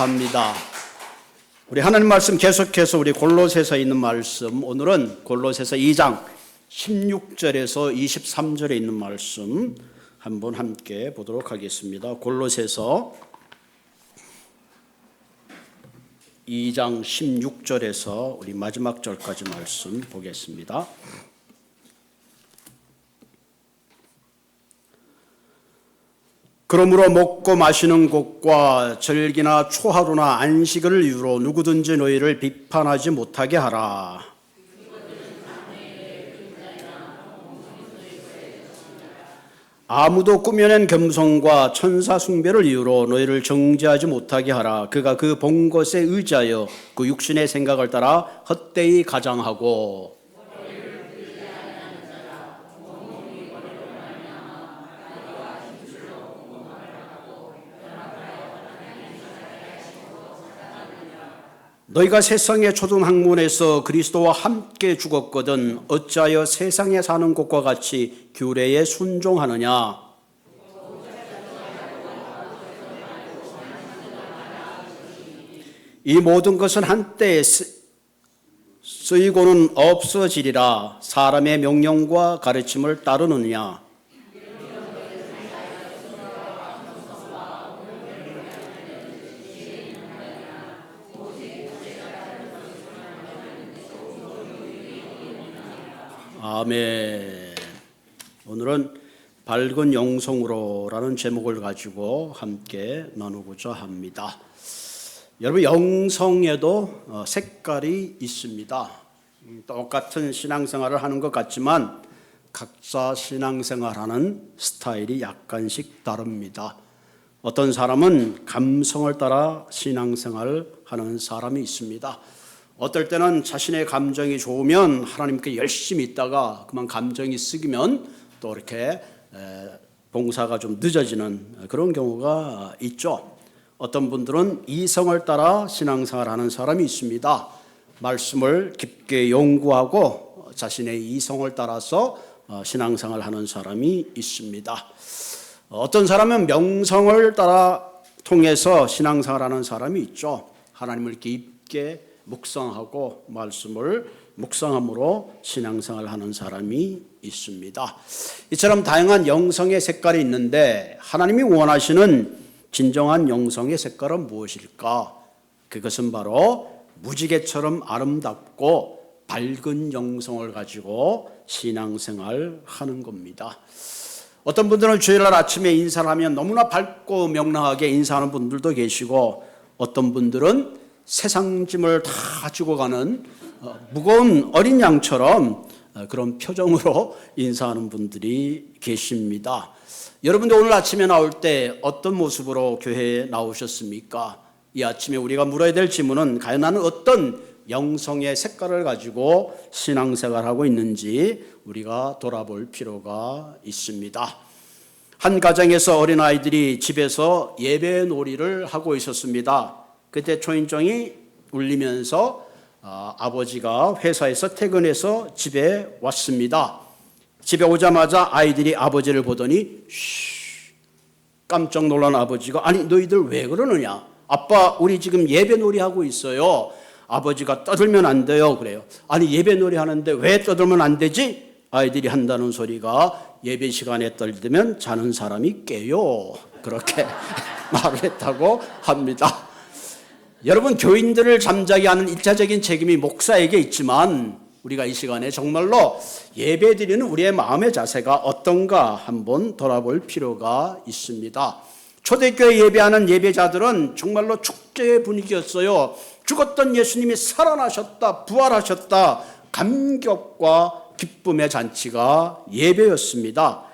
합니다. 우리 하나님 말씀 계속해서 우리 골로새서 있는 말씀 오늘은 골로새서 2장 16절에서 23절에 있는 말씀 한번 함께 보도록 하겠습니다. 골로새서 2장 16절에서 우리 마지막 절까지 말씀 보겠습니다. 그러므로 먹고 마시는 것과 절기나 초하루나 안식을 이유로 누구든지 너희를 비판하지 못하게 하라. 아무도 꾸며낸 겸손과 천사 숭배를 이유로 너희를 정죄하지 못하게 하라. 그가 그 본 것에 의지하여 그 육신의 생각을 따라 헛되이 가장하고 너희가 세상의 초등 학문에서 그리스도와 함께 죽었거든 어찌하여 세상에 사는 것과 같이 규례에 순종하느냐? 이 모든 것은 한때 쓰- 쓰이고는 없어지리라. 사람의 명령과 가르침을 따르느냐 아멘. 오늘은 밝은 영성으로라는 제목을 가지고 함께 나누고자 합니다. 여러분 영성에도 어, 색깔이 있습니다. 음, 똑같은 신앙생활을 하는 것 같지만 각자 신앙생활하는 스타일이 약간씩 다릅니다. 어떤 사람은 감성을 따라 신앙생활을 하는 사람이 있습니다. 어떨 때는 자신의 감정이 좋으면 하나님께 열심히 있다가 그만 감정이 쓰기면 또 이렇게 에, 봉사가 좀 늦어지는 그런 경우가 있죠. 어떤 분들은 이성을 따라 신앙생활 하는 사람이 있습니다. 말씀을 깊게 연구하고 자신의 이성을 따라서 어, 신앙생활 하는 사람이 있습니다. 어떤 사람은 명성을 따라 통해서 신앙생활 하는 사람이 있죠. 하나님을 깊게 묵상하고 말씀을 묵상함으로 신앙생활 하는 사람이 있습니다. 이처럼 다양한 영성의 색깔이 있는데 하나님이 원하시는 진정한 영성의 색깔은 무엇일까? 그것은 바로 무지개처럼 아름답고 밝은 영성을 가지고 신앙생활 하는 겁니다. 어떤 분들은 주일날 아침에 인사를 하면 너무나 밝고 명랑하게 인사하는 분들도 계시고 어떤 분들은 세상 짐을 다 지고 가는 어, 무거운 어린 양처럼 어, 그런 표정으로 인사하는 분들이 계십니다. 여러분들 오늘 아침에 나올 때 어떤 모습으로 교회에 나오셨습니까? 이 아침에 우리가 물어야 될 질문은 과연 나는 어떤 영성의 색깔을 가지고 신앙생활하고 있는지 우리가 돌아볼 필요가 있습니다. 한 가정에서 어린아이들이 집에서 예배 놀이를 하고 있었습니다. 그때 초인종이 울리면서 아, 아버지가 회사에서 퇴근해서 집에 왔습니다. 집에 오자마자 아이들이 아버지를 보더니 쉬, 깜짝 놀란 아버지가 아니 너희들 왜 그러느냐? 아빠 우리 지금 예배 놀이 하고 있어요. 아버지가 떠들면 안 돼요. 그래요. 아니 예배 놀이 하는데 왜 떠들면 안 되지? 아이들이 한다는 소리가 예배 시간에 떨면 자는 사람이 깨요. 그렇게 말을 했다고 합니다. 여러분 교인들을 잠자게 하는 일차적인 책임이 목사에게 있지만 우리가 이 시간에 정말로 예배드리는 우리의 마음의 자세가 어떤가 한번 돌아볼 필요가 있습니다. 초대교회 예배하는 예배자들은 정말로 축제의 분위기였어요. 죽었던 예수님이 살아나셨다, 부활하셨다, 감격과 기쁨의 잔치가 예배였습니다.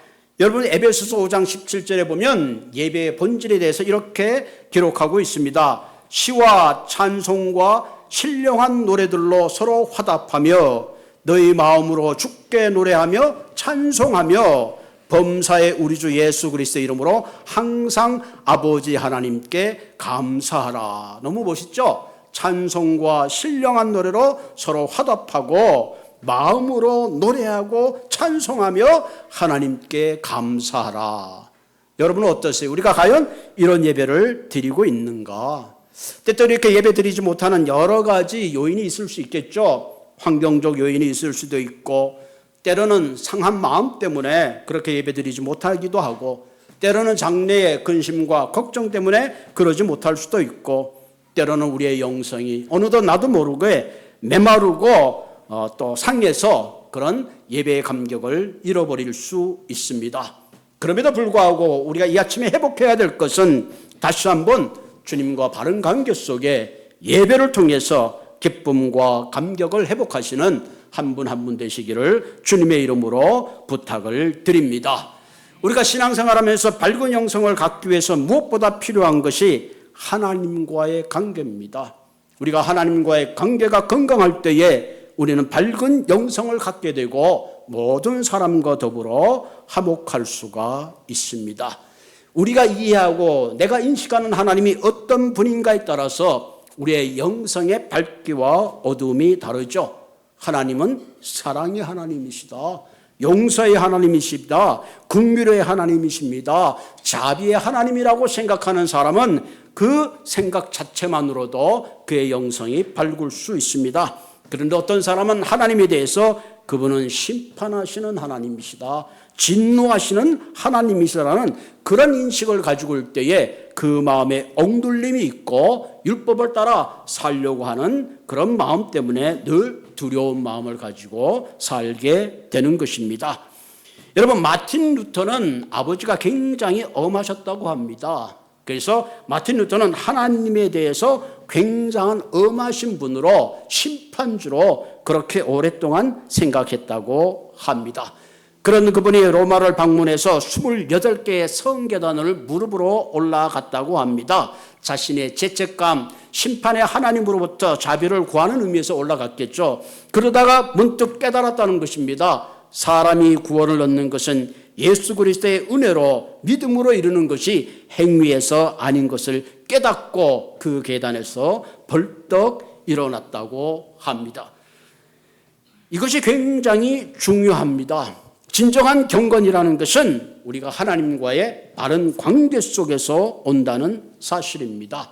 여러분 에베소서 5장 17절에 보면 예배의 본질에 대해서 이렇게 기록하고 있습니다. 시와 찬송과 신령한 노래들로 서로 화답하며 너희 마음으로 주께 노래하며 찬송하며 범사의 우리 주 예수 그리스도의 이름으로 항상 아버지 하나님께 감사하라. 너무 멋있죠? 찬송과 신령한 노래로 서로 화답하고 마음으로 노래하고 찬송하며 하나님께 감사하라. 여러분은 어떠세요? 우리가 과연 이런 예배를 드리고 있는가? 때때로 이렇게 예배 드리지 못하는 여러 가지 요인이 있을 수 있겠죠. 환경적 요인이 있을 수도 있고, 때로는 상한 마음 때문에 그렇게 예배 드리지 못하기도 하고, 때로는 장래의 근심과 걱정 때문에 그러지 못할 수도 있고, 때로는 우리의 영성이 어느덧 나도 모르게 메마르고 어, 또 상해서 그런 예배의 감격을 잃어버릴 수 있습니다. 그럼에도 불구하고 우리가 이 아침에 회복해야 될 것은 다시 한번 주님과 바른 관계 속에 예배를 통해서 기쁨과 감격을 회복하시는 한분 한분 되시기를 주님의 이름으로 부탁을 드립니다. 우리가 신앙생활하면서 밝은 영성을 갖기 위해서 무엇보다 필요한 것이 하나님과의 관계입니다. 우리가 하나님과의 관계가 건강할 때에 우리는 밝은 영성을 갖게 되고 모든 사람과 더불어 화목할 수가 있습니다. 우리가 이해하고 내가 인식하는 하나님이 어떤 분인가에 따라서 우리의 영성의 밝기와 어두움이 다르죠. 하나님은 사랑의 하나님이시다. 용서의 하나님이십니다. 국률의 하나님이십니다. 자비의 하나님이라고 생각하는 사람은 그 생각 자체만으로도 그의 영성이 밝을 수 있습니다. 그런데 어떤 사람은 하나님에 대해서 그분은 심판하시는 하나님이시다. 진노하시는 하나님이시라는 그런 인식을 가지고 올 때에 그 마음에 엉둘림이 있고 율법을 따라 살려고 하는 그런 마음 때문에 늘 두려운 마음을 가지고 살게 되는 것입니다. 여러분 마틴 루터는 아버지가 굉장히 엄하셨다고 합니다. 그래서 마틴 루터는 하나님에 대해서 굉장한 엄하신 분으로 심판주로 그렇게 오랫동안 생각했다고 합니다. 그런 그분이 로마를 방문해서 28개의 성계단을 무릎으로 올라갔다고 합니다. 자신의 죄책감, 심판의 하나님으로부터 자비를 구하는 의미에서 올라갔겠죠. 그러다가 문득 깨달았다는 것입니다. 사람이 구원을 얻는 것은 예수 그리스도의 은혜로 믿음으로 이루는 것이 행위에서 아닌 것을 깨닫고 그 계단에서 벌떡 일어났다고 합니다. 이것이 굉장히 중요합니다. 진정한 경건이라는 것은 우리가 하나님과의 바른 관계 속에서 온다는 사실입니다.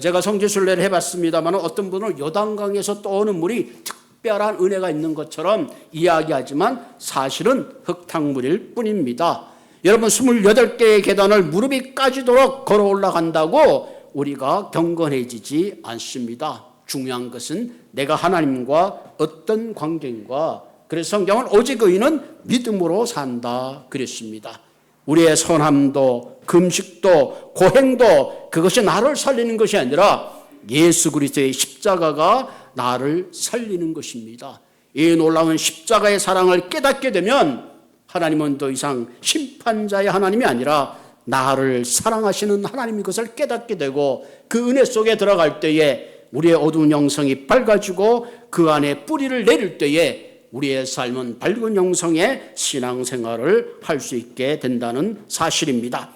제가 성지순례를 해봤습니다만 어떤 분은 요단강에서 떠오는 물이 특별한 은혜가 있는 것처럼 이야기하지만 사실은 흙탕물일 뿐입니다. 여러분 28개의 계단을 무릎이 까지도록 걸어 올라간다고 우리가 경건해지지 않습니다. 중요한 것은 내가 하나님과 어떤 관계인가 그래서 성경은 오직 의인은 믿음으로 산다 그랬습니다. 우리의 선함도 금식도 고행도 그것이 나를 살리는 것이 아니라 예수 그리스도의 십자가가 나를 살리는 것입니다. 이 놀라운 십자가의 사랑을 깨닫게 되면 하나님은 더 이상 심판자의 하나님이 아니라 나를 사랑하시는 하나님인 것을 깨닫게 되고 그 은혜 속에 들어갈 때에 우리의 어두운 영성이 밝아지고 그 안에 뿌리를 내릴 때에 우리의 삶은 밝은 영성의 신앙생활을 할 수 있게 된다는 사실입니다.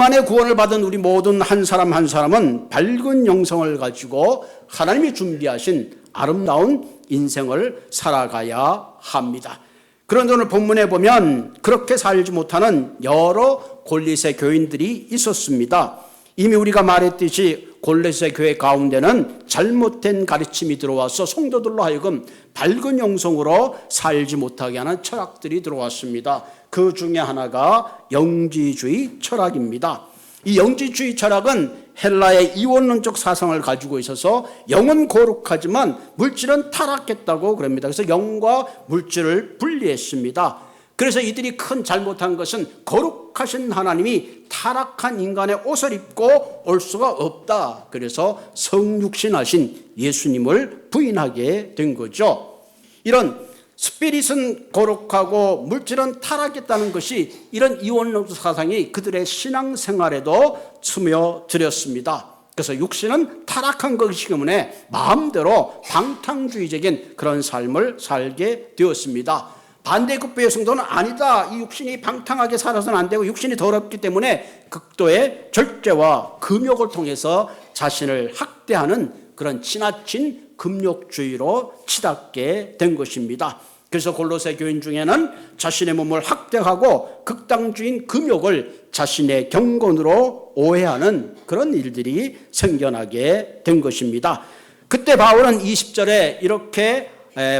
안에 구원을 받은 우리 모든 한 사람 한 사람은 밝은 영성을 가지고 하나님이 준비하신 아름다운 인생을 살아가야 합니다. 그런데 오늘 본문에 보면 그렇게 살지 못하는 여러 골리세 교인들이 있었습니다. 이미 우리가 말했듯이 골레세 교회 가운데는 잘못된 가르침이 들어와서 성도들로 하여금 밝은 영성으로 살지 못하게 하는 철학들이 들어왔습니다. 그 중에 하나가 영지주의 철학입니다. 이 영지주의 철학은 헬라의 이원론적 사상을 가지고 있어서 영은 거룩하지만 물질은 타락했다고 그럽니다. 그래서 영과 물질을 분리했습니다. 그래서 이들이 큰 잘못한 것은 거룩하신 하나님이 타락한 인간의 옷을 입고 올 수가 없다. 그래서 성육신하신 예수님을 부인하게 된 거죠. 이런 스피릿은 거룩하고 물질은 타락했다는 것이 이런 이원론 사상이 그들의 신앙생활에도 스며들었습니다. 그래서 육신은 타락한 것이기 때문에 마음대로 방탕주의적인 그런 삶을 살게 되었습니다. 반대급부의 성도는 아니다. 이 육신이 방탕하게 살아서는 안 되고 육신이 더럽기 때문에 극도의 절제와 금욕을 통해서 자신을 학대하는 그런 지나친 금욕주의로 치닫게 된 것입니다. 그래서 골로새 교인 중에는 자신의 몸을 학대하고 극당주인 금욕을 자신의 경건으로 오해하는 그런 일들이 생겨나게 된 것입니다. 그때 바울은 20절에 이렇게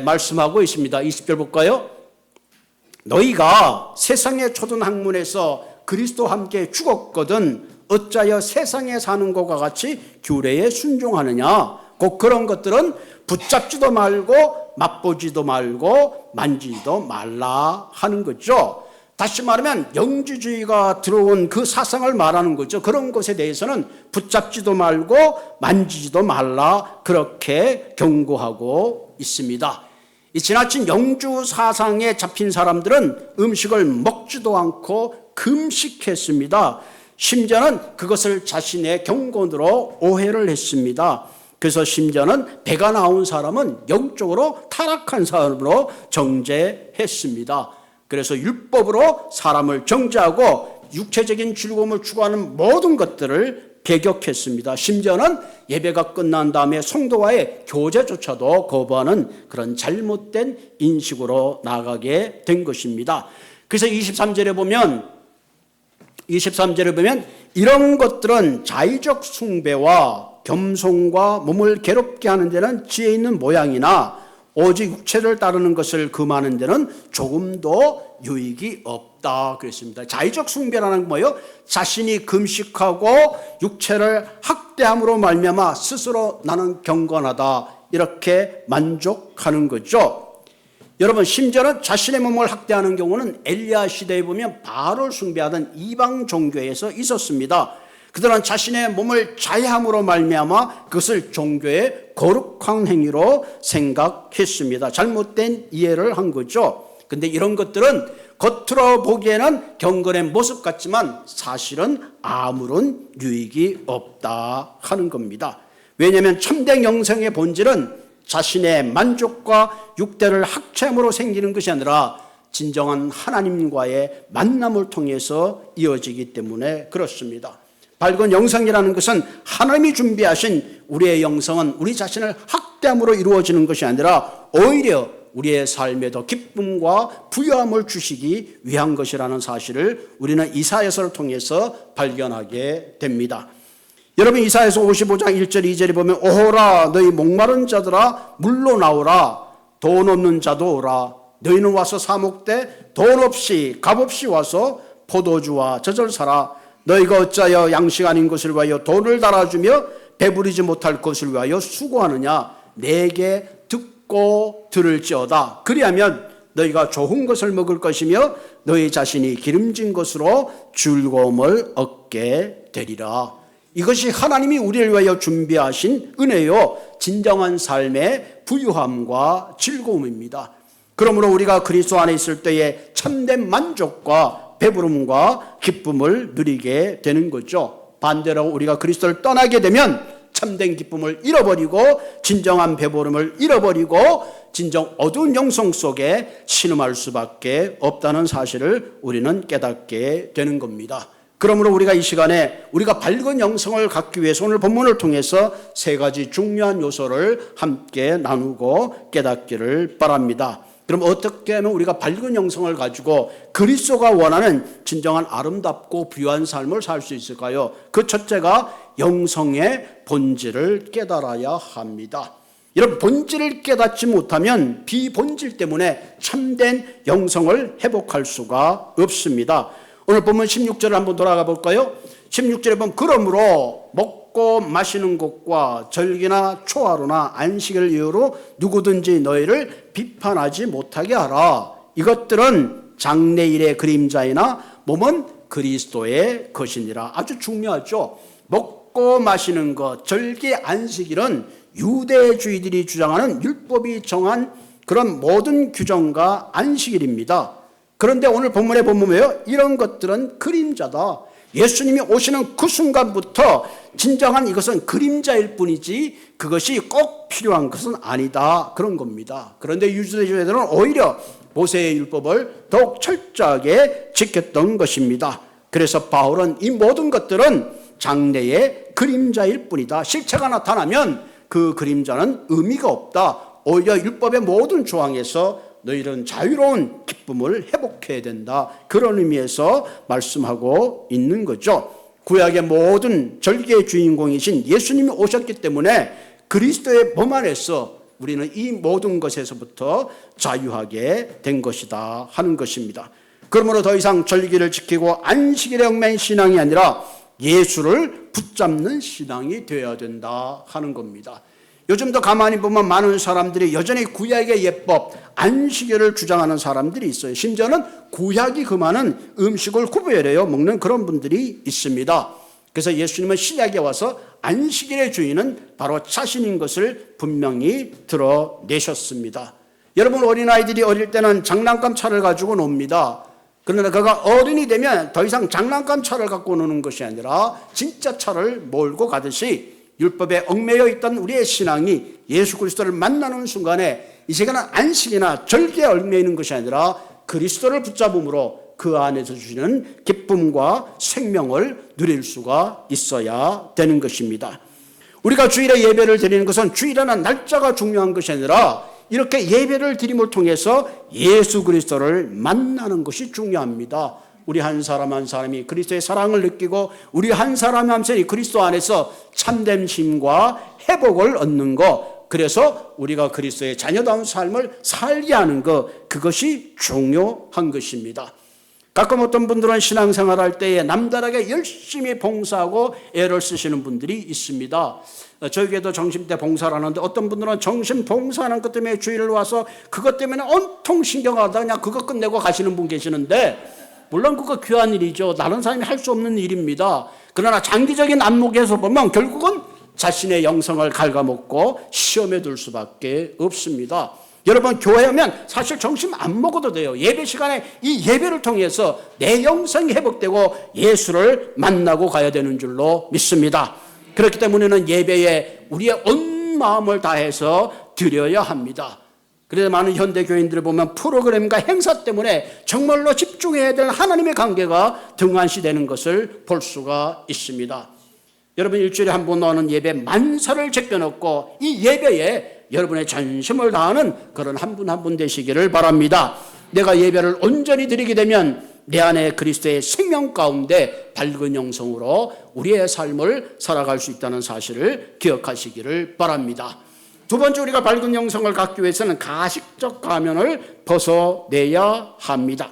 말씀하고 있습니다. 20절 볼까요? 너희가 세상의 초등 학문에서 그리스도 함께 죽었거든 어짜여 세상에 사는 것과 같이 규례에 순종하느냐? 꼭 그런 것들은 붙잡지도 말고 맛보지도 말고 만지지도 말라 하는 거죠. 다시 말하면 영주주의가 들어온 그 사상을 말하는 거죠. 그런 것에 대해서는 붙잡지도 말고 만지지도 말라 그렇게 경고하고 있습니다. 이 지나친 영주 사상에 잡힌 사람들은 음식을 먹지도 않고 금식했습니다. 심지어는 그것을 자신의 경건으로 오해를 했습니다. 그래서 심지어는 배가 나온 사람은 영적으로 타락한 사람으로 정죄했습니다. 그래서 율법으로 사람을 정죄하고 육체적인 즐거움을 추구하는 모든 것들을 배격했습니다. 심지어는 예배가 끝난 다음에 성도와의 교제조차도 거부하는 그런 잘못된 인식으로 나가게 된 것입니다. 그래서 23절에 보면 23절에 보면 이런 것들은 자의적 숭배와 겸손과 몸을 괴롭게 하는 데는 지혜 있는 모양이나 오직 육체를 따르는 것을 금하는 데는 조금도 유익이 없다 그랬습니다. 자의적 숭배라는 건 뭐예요? 자신이 금식하고 육체를 학대함으로 말미암아 스스로 나는 경건하다 이렇게 만족하는 거죠. 여러분 심지어는 자신의 몸을 학대하는 경우는 엘리야 시대에 보면 바알을 숭배하던 이방 종교에서 있었습니다. 그들은 자신의 몸을 자해함으로 말미암아 그것을 종교의 거룩한 행위로 생각했습니다. 잘못된 이해를 한 거죠. 근데 이런 것들은 겉으로 보기에는 경건의 모습 같지만 사실은 아무런 유익이 없다 하는 겁니다. 왜냐하면 참된 영성의 본질은 자신의 만족과 육대를 학체함으로 생기는 것이 아니라 진정한 하나님과의 만남을 통해서 이어지기 때문에 그렇습니다. 밝은 영성이라는 것은 하나님이 준비하신 우리의 영성은 우리 자신을 학대함으로 이루어지는 것이 아니라 오히려 우리의 삶에 더 기쁨과 부여함을 주시기 위한 것이라는 사실을 우리는 이사야서를 통해서 발견하게 됩니다. 여러분 이사에서 55장 1절 2절에 보면 오호라 너희 목마른 자들아 물로 나오라. 돈 없는 자도 오라. 너희는 와서 사목대 돈 없이 값 없이 와서 포도주와 젖을 사라 너희가 어찌하여 양식 아닌 것을 위하여 돈을 달아주며 배부리지 못할 것을 위하여 수고하느냐? 내게 듣고 들을지어다. 그리하면 너희가 좋은 것을 먹을 것이며 너희 자신이 기름진 것으로 즐거움을 얻게 되리라. 이것이 하나님이 우리를 위하여 준비하신 은혜요, 진정한 삶의 부유함과 즐거움입니다. 그러므로 우리가 그리스도 안에 있을 때에 참된 만족과 배부름과 기쁨을 누리게 되는 거죠. 반대로 우리가 그리스도를 떠나게 되면 참된 기쁨을 잃어버리고 진정한 배부름을 잃어버리고 진정 어두운 영성 속에 신음할 수밖에 없다는 사실을 우리는 깨닫게 되는 겁니다. 그러므로 우리가 이 시간에 우리가 밝은 영성을 갖기 위해서 오늘 본문을 통해서 세 가지 중요한 요소를 함께 나누고 깨닫기를 바랍니다. 그럼 어떻게 하면 우리가 밝은 영성을 가지고 그리스도가 원하는 진정한 아름답고 부유한 삶을 살 수 있을까요? 그 첫째가 영성의 본질을 깨달아야 합니다. 이런 본질을 깨닫지 못하면 비본질 때문에 참된 영성을 회복할 수가 없습니다. 오늘 보면 16절을 한번 돌아가 볼까요? 16절에 보면 그러므로 먹고 마시는 것과 절기나 초하루나 안식을 이유로 누구든지 너희를 비판하지 못하게 하라. 이것들은 장래일의 그림자이나 몸은 그리스도의 것이니라. 아주 중요하죠. 먹고 마시는 것, 절기 안식일은 유대주의들이 주장하는 율법이 정한 그런 모든 규정과 안식일입니다. 그런데 오늘 본문에 보면 왜요? 이런 것들은 그림자다. 예수님이 오시는 그 순간부터 진정한 이것은 그림자일 뿐이지 그것이 꼭 필요한 것은 아니다. 그런 겁니다. 그런데 유대주의들은 오히려 모세의 율법을 더욱 철저하게 지켰던 것입니다. 그래서 바울은 이 모든 것들은 장래의 그림자일 뿐이다. 실체가 나타나면 그 그림자는 의미가 없다. 오히려 율법의 모든 조항에서 너희는 자유로운 기쁨을 회복해야 된다. 그런 의미에서 말씀하고 있는 거죠. 구약의 모든 절개의 주인공이신 예수님이 오셨기 때문에 그리스도의 몸 안에서 우리는 이 모든 것에서부터 자유하게 된 것이다 하는 것입니다. 그러므로 더 이상 절기를 지키고 안식일에 얽매인 신앙이 아니라 예수를 붙잡는 신앙이 되어야 된다 하는 겁니다. 요즘도 가만히 보면 많은 사람들이 여전히 구약의 예법, 안식일을 주장하는 사람들이 있어요. 심지어는 구약이 그만은 음식을 구별해요 먹는 그런 분들이 있습니다. 그래서 예수님은 신약에 와서 안식일의 주인은 바로 자신인 것을 분명히 드러내셨습니다. 여러분 어린아이들이 어릴 때는 장난감 차를 가지고 놉니다. 그러나 그가 어른이 되면 더 이상 장난감 차를 갖고 노는 것이 아니라 진짜 차를 몰고 가듯이 율법에 얽매여 있던 우리의 신앙이 예수 그리스도를 만나는 순간에 이제는 안식이나 절개에 얽매여 있는 것이 아니라 그리스도를 붙잡음으로 그 안에서 주시는 기쁨과 생명을 누릴 수가 있어야 되는 것입니다. 우리가 주일에 예배를 드리는 것은 주일이라는 날짜가 중요한 것이 아니라 이렇게 예배를 드림을 통해서 예수 그리스도를 만나는 것이 중요합니다. 우리 한 사람 한 사람이 그리스도의 사랑을 느끼고 우리 한 사람 한 사람이 그리스도 안에서 참된 힘과 회복을 얻는 것 그래서 우리가 그리스도의 자녀다운 삶을 살게 하는 것 그것이 중요한 것입니다. 가끔 어떤 분들은 신앙생활 할 때에 남다르게 열심히 봉사하고 애를 쓰시는 분들이 있습니다. 저희 교회도 정심때 봉사를 하는데 어떤 분들은 정심 봉사하는 것 때문에 주일을 와서 그것 때문에 온통 신경 하다 그냥 그거 끝내고 가시는 분 계시는데 물론 그거 귀한 일이죠. 다른 사람이 할 수 없는 일입니다. 그러나 장기적인 안목에서 보면 결국은 자신의 영성을 갉아먹고 시험에 둘 수밖에 없습니다. 여러분 교회 오면 사실 정신 안 먹어도 돼요. 예배 시간에 이 예배를 통해서 내 영성이 회복되고 예수를 만나고 가야 되는 줄로 믿습니다. 그렇기 때문에는 예배에 우리의 온 마음을 다해서 드려야 합니다. 그래서 많은 현대 교인들을 보면 프로그램과 행사 때문에 정말로 집중해야 될 하나님의 관계가 등한시되는 것을 볼 수가 있습니다. 여러분 일주일에 한 번 나오는 예배 만사를 제껴놓고 이 예배에 여러분의 전심을 다하는 그런 한 분 한분 되시기를 바랍니다. 내가 예배를 온전히 드리게 되면 내 안에 그리스도의 생명 가운데 밝은 영성으로 우리의 삶을 살아갈 수 있다는 사실을 기억하시기를 바랍니다. 두 번째 우리가 밝은 영성을 갖기 위해서는 가식적 가면을 벗어내야 합니다.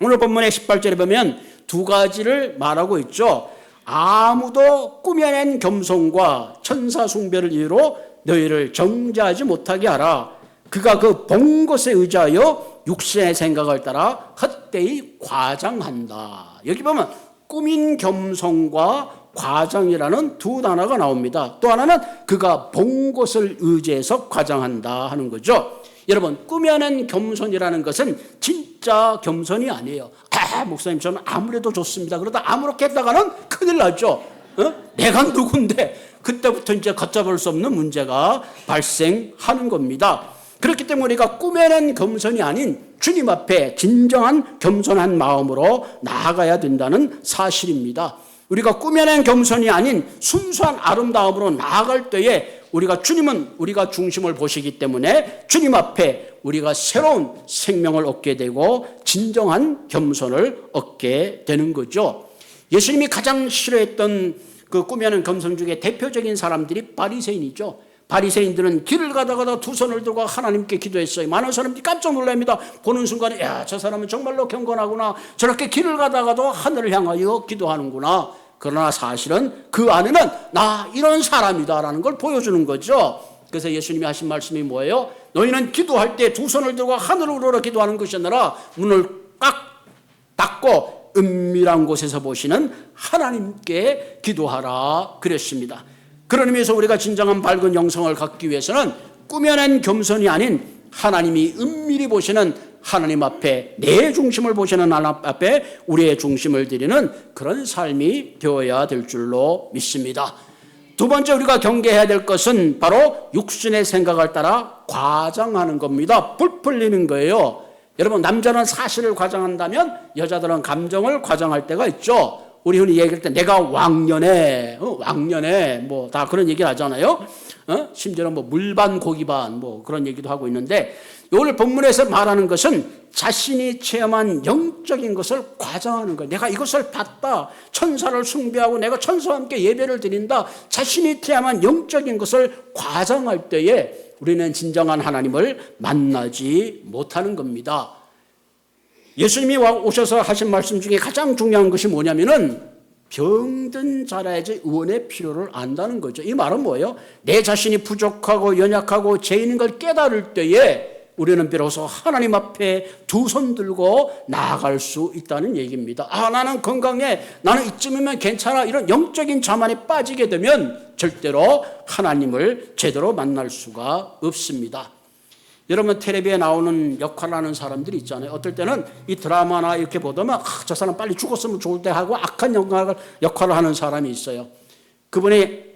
오늘 본문의 18절에 보면 두 가지를 말하고 있죠. 아무도 꾸며낸 겸손과 천사 숭배를 이유로 너희를 정죄하지 못하게 하라. 그가 그 본 것에 의지하여 육신의 생각을 따라 헛되이 과장한다. 여기 보면 꾸민 겸손과 과장이라는 두 단어가 나옵니다. 또 하나는 그가 본 것을 의지해서 과장한다 하는 거죠. 여러분 꾸며낸 겸손이라는 것은 진짜 겸손이 아니에요. 아 목사님 저는 아무래도 좋습니다. 그러다 아무렇게 했다가는 큰일 나죠. 어? 내가 누군데 그때부터 이제 걷잡을 수 없는 문제가 발생하는 겁니다. 그렇기 때문에 우리가 꾸며낸 겸손이 아닌 주님 앞에 진정한 겸손한 마음으로 나아가야 된다는 사실입니다. 우리가 꾸며낸 겸손이 아닌 순수한 아름다움으로 나아갈 때에 우리가 주님은 우리가 중심을 보시기 때문에 주님 앞에 우리가 새로운 생명을 얻게 되고 진정한 겸손을 얻게 되는 거죠. 예수님이 가장 싫어했던 그 꾸며낸 겸손 중에 대표적인 사람들이 바리새인이죠. 바리새인들은 길을 가다가다 두 손을 들고 하나님께 기도했어요. 많은 사람들이 깜짝 놀랍니다. 보는 순간에 야, 저 사람은 정말로 경건하구나. 저렇게 길을 가다가도 하늘을 향하여 기도하는구나. 그러나 사실은 그 안에는 나 이런 사람이다라는 걸 보여주는 거죠. 그래서 예수님이 하신 말씀이 뭐예요? 너희는 기도할 때 두 손을 들고 하늘을 우러러 기도하는 것이 아니라 문을 꽉 닫고 은밀한 곳에서 보시는 하나님께 기도하라 그랬습니다. 그런 의미에서 우리가 진정한 밝은 영성을 갖기 위해서는 꾸며낸 겸손이 아닌 하나님이 은밀히 보시는 하나님 앞에 내 중심을 보시는 하나님 앞에 우리의 중심을 드리는 그런 삶이 되어야 될 줄로 믿습니다. 두 번째 우리가 경계해야 될 것은 바로 육신의 생각을 따라 과장하는 겁니다. 불풀리는 거예요. 여러분 남자는 사실을 과장한다면 여자들은 감정을 과장할 때가 있죠. 우리 흔히 얘기할 때 내가 왕년에 어, 왕년에 뭐 다 그런 얘기를 하잖아요. 어? 심지어는 뭐 물반 고기반 뭐 그런 얘기도 하고 있는데 오늘 본문에서 말하는 것은 자신이 체험한 영적인 것을 과장하는 거예요. 내가 이것을 봤다. 천사를 숭배하고 내가 천사와 함께 예배를 드린다. 자신이 체험한 영적인 것을 과장할 때에 우리는 진정한 하나님을 만나지 못하는 겁니다. 예수님이 오셔서 하신 말씀 중에 가장 중요한 것이 뭐냐면은 병든 자라야지 의원의 필요를 안다는 거죠. 이 말은 뭐예요? 내 자신이 부족하고 연약하고 죄인인 걸 깨달을 때에 우리는 비로소 하나님 앞에 두 손 들고 나아갈 수 있다는 얘기입니다. 아, 나는 건강해. 나는 이쯤이면 괜찮아. 이런 영적인 자만에 빠지게 되면 절대로 하나님을 제대로 만날 수가 없습니다. 여러분 텔레비에 나오는 역할을 하는 사람들이 있잖아요. 어떨 때는 이 드라마나 이렇게 보다면 아, 저 사람 빨리 죽었으면 좋을 때 하고 악한 역할을, 역할을 하는 사람이 있어요. 그분이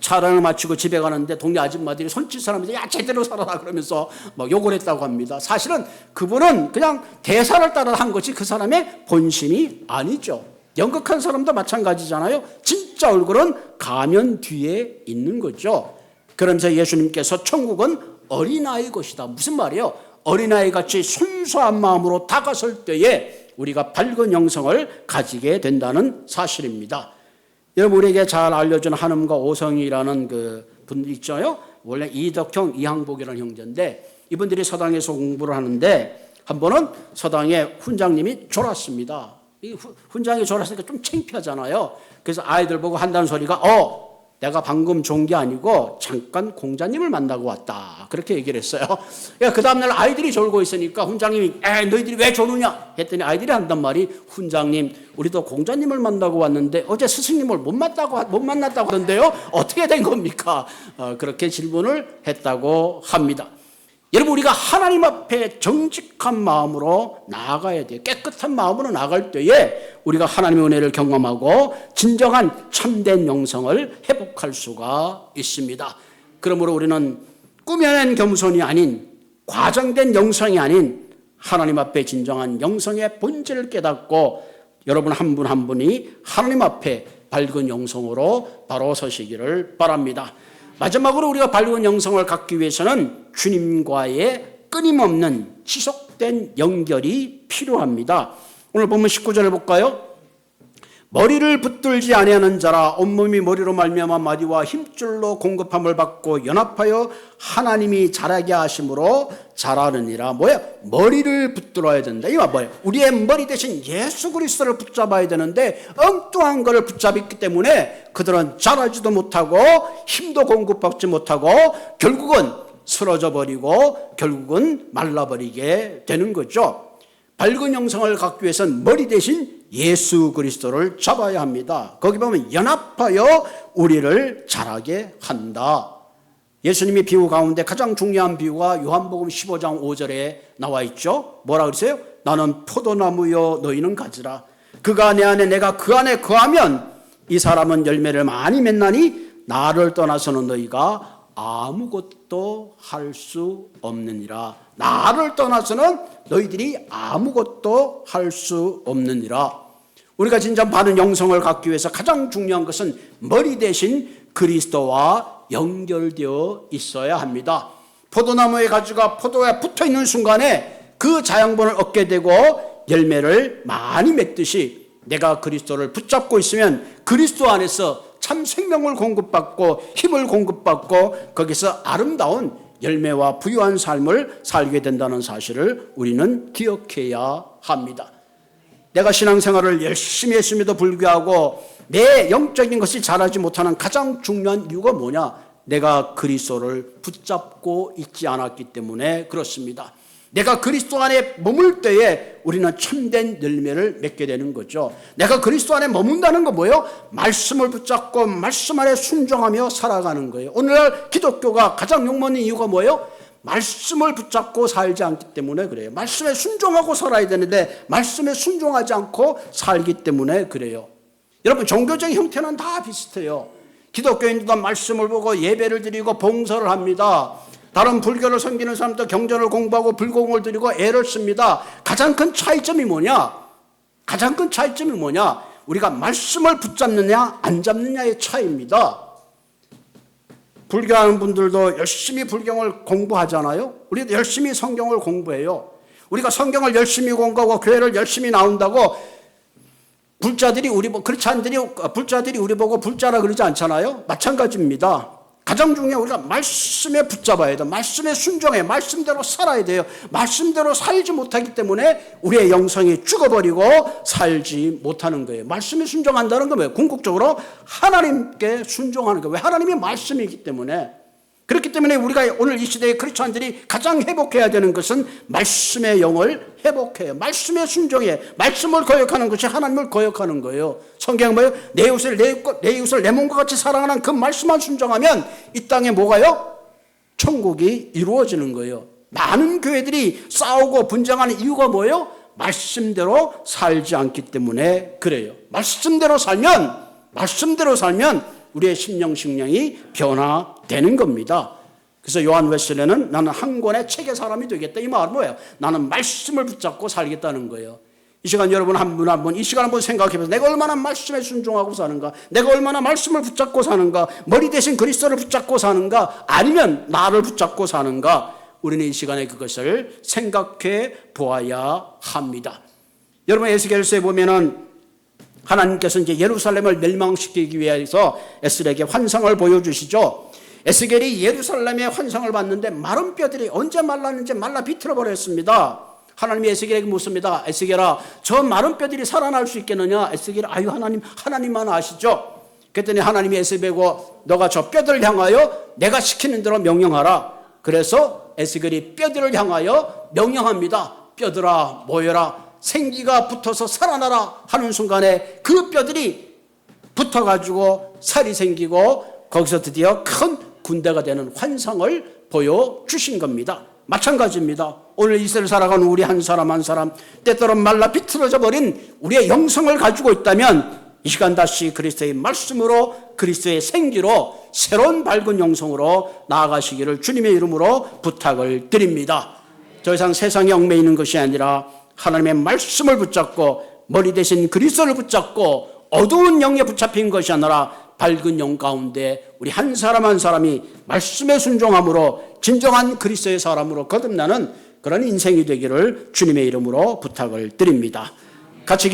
촬영을 마치고 집에 가는데 동네 아줌마들이 손짓 사람들이 야 제대로 살아라 그러면서 막 욕을 했다고 합니다. 사실은 그분은 그냥 대사를 따라 한 것이 그 사람의 본심이 아니죠. 연극한 사람도 마찬가지잖아요. 진짜 얼굴은 가면 뒤에 있는 거죠. 그러면서 예수님께서 천국은 어린아이 것이다. 무슨 말이에요? 어린아이 같이 순수한 마음으로 다가설 때에 우리가 밝은 영성을 가지게 된다는 사실입니다. 여러분 우리에게 잘 알려준 한음과 오성이라는 그 분들 있죠요. 원래 이덕형, 이항복이라는 형제인데 이분들이 서당에서 공부를 하는데 한 번은 서당에 훈장님이 졸았습니다. 이 훈장이 졸았으니까 좀 창피하잖아요. 그래서 아이들 보고 한다는 소리가 어 내가 방금 좋은 게 아니고 잠깐 공자님을 만나고 왔다. 그렇게 얘기를 했어요. 야, 그 다음날 아이들이 졸고 있으니까 훈장님이 에 너희들이 왜 졸느냐? 했더니 아이들이 한단 말이 훈장님 우리도 공자님을 만나고 왔는데 어제 스승님을 못 만났다고 못 만났다고 하던데요. 어떻게 된 겁니까? 어, 그렇게 질문을 했다고 합니다. 여러분 우리가 하나님 앞에 정직한 마음으로 나아가야 돼요. 깨끗한 마음으로 나갈 때에 우리가 하나님의 은혜를 경험하고 진정한 참된 영성을 회복할 수가 있습니다. 그러므로 우리는 꾸며낸 겸손이 아닌 과장된 영성이 아닌 하나님 앞에 진정한 영성의 본질을 깨닫고 여러분 한 분한 한 분이 하나님 앞에 밝은 영성으로 바로 서시기를 바랍니다. 마지막으로 우리가 밝은 영성을 갖기 위해서는 주님과의 끊임없는 지속된 연결이 필요합니다. 오늘 보면 19절을 볼까요? 머리를 붙들지 아니하는 자라 온몸이 머리로 말미암아 마디와 힘줄로 공급함을 받고 연합하여 하나님이 자라게 하심으로 자라느니라. 뭐야? 머리를 붙들어야 된다. 이거 뭐야? 우리의 머리 대신 예수 그리스도를 붙잡아야 되는데 엉뚱한 것을 붙잡았기 때문에 그들은 자라지도 못하고 힘도 공급받지 못하고 결국은 쓰러져 버리고 결국은 말라버리게 되는 거죠. 밝은 영성을 갖기 위해서는 머리 대신 예수 그리스도를 잡아야 합니다. 거기 보면 연합하여 우리를 자라게 한다. 예수님이 비유 가운데 가장 중요한 비유가 요한복음 15장 5절에 나와 있죠. 뭐라 그러세요? 나는 포도나무여 너희는 가지라. 그가 내 안에 내가 그 안에 거하면 이 사람은 열매를 많이 맺나니 나를 떠나서는 너희가 아무것도 할 수 없느니라. 나를 떠나서는 너희들이 아무것도 할 수 없느니라. 우리가 진짜 바른 영성을 갖기 위해서 가장 중요한 것은 머리 대신 그리스도와 연결되어 있어야 합니다. 포도나무의 가지가 포도에 붙어 있는 순간에 그 자양분을 얻게 되고 열매를 많이 맺듯이 내가 그리스도를 붙잡고 있으면 그리스도 안에서 참 생명을 공급받고 힘을 공급받고 거기서 아름다운 열매와 부유한 삶을 살게 된다는 사실을 우리는 기억해야 합니다. 내가 신앙생활을 열심히 했음에도 불구하고 내 영적인 것이 자라지 못하는 가장 중요한 이유가 뭐냐? 내가 그리스도를 붙잡고 있지 않았기 때문에 그렇습니다. 내가 그리스도 안에 머물 때에 우리는 참된 열매를 맺게 되는 거죠. 내가 그리스도 안에 머문다는 거 뭐예요? 말씀을 붙잡고 말씀 안에 순종하며 살아가는 거예요. 오늘날 기독교가 가장 욕먹는 이유가 뭐예요? 말씀을 붙잡고 살지 않기 때문에 그래요. 말씀에 순종하고 살아야 되는데 말씀에 순종하지 않고 살기 때문에 그래요. 여러분 종교적인 형태는 다 비슷해요. 기독교인들도 말씀을 보고 예배를 드리고 봉사를 합니다. 다른 불교를 섬기는 사람도 경전을 공부하고 불공을 드리고 애를 씁니다. 가장 큰 차이점이 뭐냐? 가장 큰 차이점이 뭐냐? 우리가 말씀을 붙잡느냐 안 잡느냐의 차이입니다. 불교하는 분들도 열심히 불경을 공부하잖아요. 우리도 열심히 성경을 공부해요. 우리가 성경을 열심히 공부하고 교회를 열심히 나온다고 불자들이 우리 그렇지 않들이 불자들이 우리 보고 불자라 그러지 않잖아요. 마찬가지입니다. 가장 중요한 우리가 말씀에 붙잡아야 돼. 말씀에 순종해. 말씀대로 살아야 돼요. 말씀대로 살지 못하기 때문에 우리의 영성이 죽어버리고 살지 못하는 거예요. 말씀에 순종한다는 건 뭐예요? 궁극적으로 하나님께 순종하는 거예요. 왜 하나님이 말씀이기 때문에. 그렇기 때문에 우리가 오늘 이 시대의 크리스천들이 가장 회복해야 되는 것은 말씀의 영을 회복해요. 말씀에 순종해. 말씀을 거역하는 것이 하나님을 거역하는 거예요. 성경 뭐예요? 내 이웃을 내, 것- 내 이웃을 내 몸과 같이 사랑하는 그 말씀만 순종하면 이 땅에 뭐가요? 천국이 이루어지는 거예요. 많은 교회들이 싸우고 분쟁하는 이유가 뭐예요? 말씀대로 살지 않기 때문에 그래요. 말씀대로 살면 말씀대로 살면 우리의 심령 식량이 변화 되는 겁니다. 그래서 요한 웨슬레는 나는 한 권의 책의 사람이 되겠다. 이 말은 뭐예요? 나는 말씀을 붙잡고 살겠다는 거예요. 이 시간 여러분 한 분 한 분 이 시간 한번 생각해 보세요. 내가 얼마나 말씀에 순종하고 사는가? 내가 얼마나 말씀을 붙잡고 사는가? 머리 대신 그리스도를 붙잡고 사는가? 아니면 나를 붙잡고 사는가? 우리는 이 시간에 그것을 생각해 보아야 합니다. 여러분 에스겔서에 보면은 하나님께서 이제 예루살렘을 멸망시키기 위해서 에스겔에게 환상을 보여주시죠. 에스겔이 예루살렘의 환상을 봤는데 마른 뼈들이 언제 말랐는지 말라 비틀어 버렸습니다. 하나님이 에스겔에게 묻습니다. 에스겔아, 저 마른 뼈들이 살아날 수 있겠느냐? 에스겔이 아유 하나님, 하나님만 아시죠. 그랬더니 하나님이 에스겔고 너가 저 뼈들을 향하여 내가 시키는 대로 명령하라. 그래서 에스겔이 뼈들을 향하여 명령합니다. 뼈들아 모여라. 생기가 붙어서 살아나라 하는 순간에 그 뼈들이 붙어가지고 살이 생기고 거기서 드디어 큰 군대가 되는 환상을 보여 주신 겁니다. 마찬가지입니다. 오늘 이 세를 살아가는 우리 한 사람 한 사람 때때로 말라 비틀어져 버린 우리의 영성을 가지고 있다면 이 시간 다시 그리스도의 말씀으로 그리스도의 생기로 새로운 밝은 영성으로 나아가시기를 주님의 이름으로 부탁을 드립니다. 더 이상 세상에 얽매이는 것이 아니라 하나님의 말씀을 붙잡고 머리 대신 그리스도를 붙잡고 어두운 영에 붙잡힌 것이 아니라 밝은 영 가운데 우리 한 사람 한 사람이 말씀에 순종함으로 진정한 그리스도의 사람으로 거듭나는 그런 인생이 되기를 주님의 이름으로 부탁을 드립니다. 같이